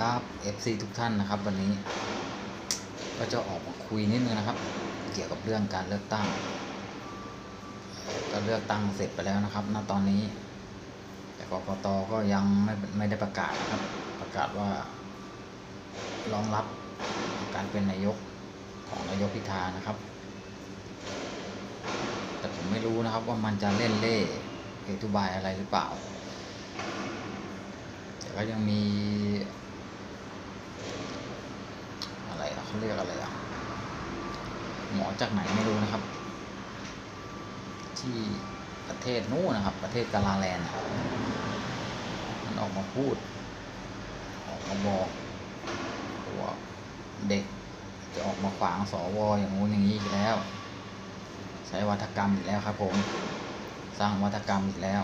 ครับ FC ทุกท่านนะครับ วันนี้ก็จะออกมาคุยนิดนึงนะครับ เกี่ยวกับเรื่องการเลือกตั้ง ก็เลือกตั้งเสร็จไปแล้วนะครับ ณตอนนี้ แต่กกตก็ยังไม่ไม่ได้ประกาศนะครับ ประกาศว่ารองรับการเป็นนายกของนายกพิธานะครับ แต่ผมไม่รู้นะครับว่ามันจะเล่นเล่เหตุบายอะไรหรือเปล่าแต่ก็ยังมี อะไรอะ เขาเรียกอะไรอะหมอจากไหนไม่รู้นะครับ ที่ประเทศนู้นนะครับ ประเทศกาลาแลนด์อะมันออกมาพูดออกมาบอกว่าเด็กจะออกมาขวางสวอย่างงู้นอย่างนี้อีกแล้ว ใช้วัฒกรรมอีกแล้วครับ ผม สร้างวัฒกรรมอีกแล้ว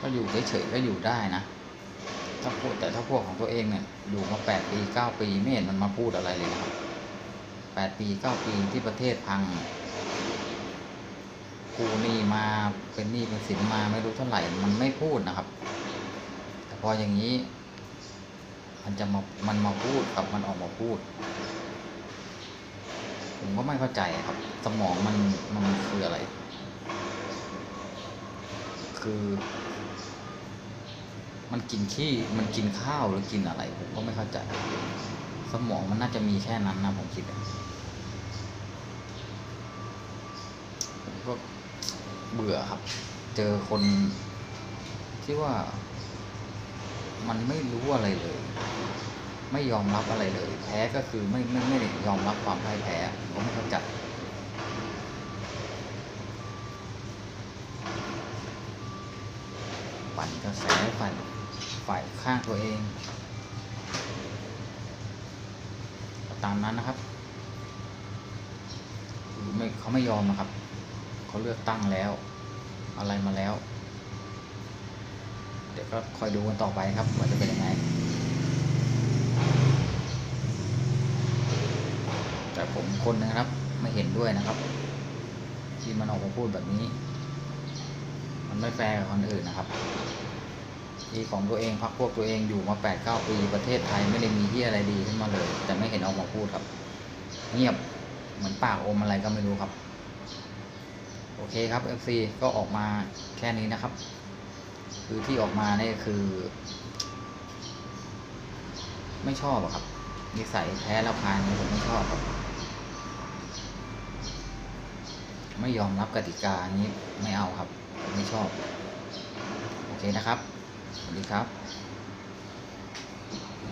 ก็อยู่เฉยๆก็อยู่ได้นะ ถ้าพูดแต่ถ้าพวกของตัวเองเนี่ยอยู่มาแปดปีเก้าปีไม่เห็นมันมาพูดอะไรเลยนะครับแปดปีเก้าปีที่ประเทศพังกูนี่มาเป็นหนี้เป็นสินมาไม่รู้เท่าไหร่มันไม่พูดนะครับ แต่พออย่างนี้ มันจะมามันมาพูดกับมันออกมาพูด ผมก็ไม่เข้าใจครับ สมองมันมันคืออะไร คือ มันกินขี้มันกินข้าวหรือกินอะไรผมก็ไม่เข้าใจ สมองมันน่าจะมีแค่นั้นนะผมคิดผมก็เบื่อครับ เจอคนที่ว่า มันไม่รู้อะไรเลย ไม่ยอมรับอะไรเลย แพ้ก็คือไม่ไม่ไม่ได้ยอมรับความพ่ายแพ้ผมไม่เข้าใจปั่นกระแสปั่น ฝ่ายข้างตัวเอง ตามนั้นนะครับคือไม่เขาไม่ยอมนะครับ เขาเลือกตั้งแล้ว อะไรมาแล้ว เดี๋ยวก็คอยดูกันต่อไปครับว่าจะเป็นยังไง แต่ผมคนนะครับ ไม่เห็นด้วยนะครับ ที่มันออกมาพูดแบบนี้ มันไม่แฟร์กับคนอื่นนะครับ ที่ของตัวเองพักพวกตัวเองอยู่มาแปดเก้าปี ประเทศไทยไม่ได้มีที่อะไรดีขึ้นมาเลย แต่ไม่เห็นออกมาพูดครับ เงียบเหมือนปากอมอะไรก็ไม่รู้ครับ โอเคครับ FC ก็ออกมาแค่นี้นะครับ คือที่ออกมาเนี่ยคือ ไม่ชอบอะครับ นิสัยแพ้แล้วพานนี้ผมไม่ชอบครับ ไม่ยอมรับกติกานี้ไม่เอาครับ ไม่ชอบ โอเคนะครับ สวัสดีครับ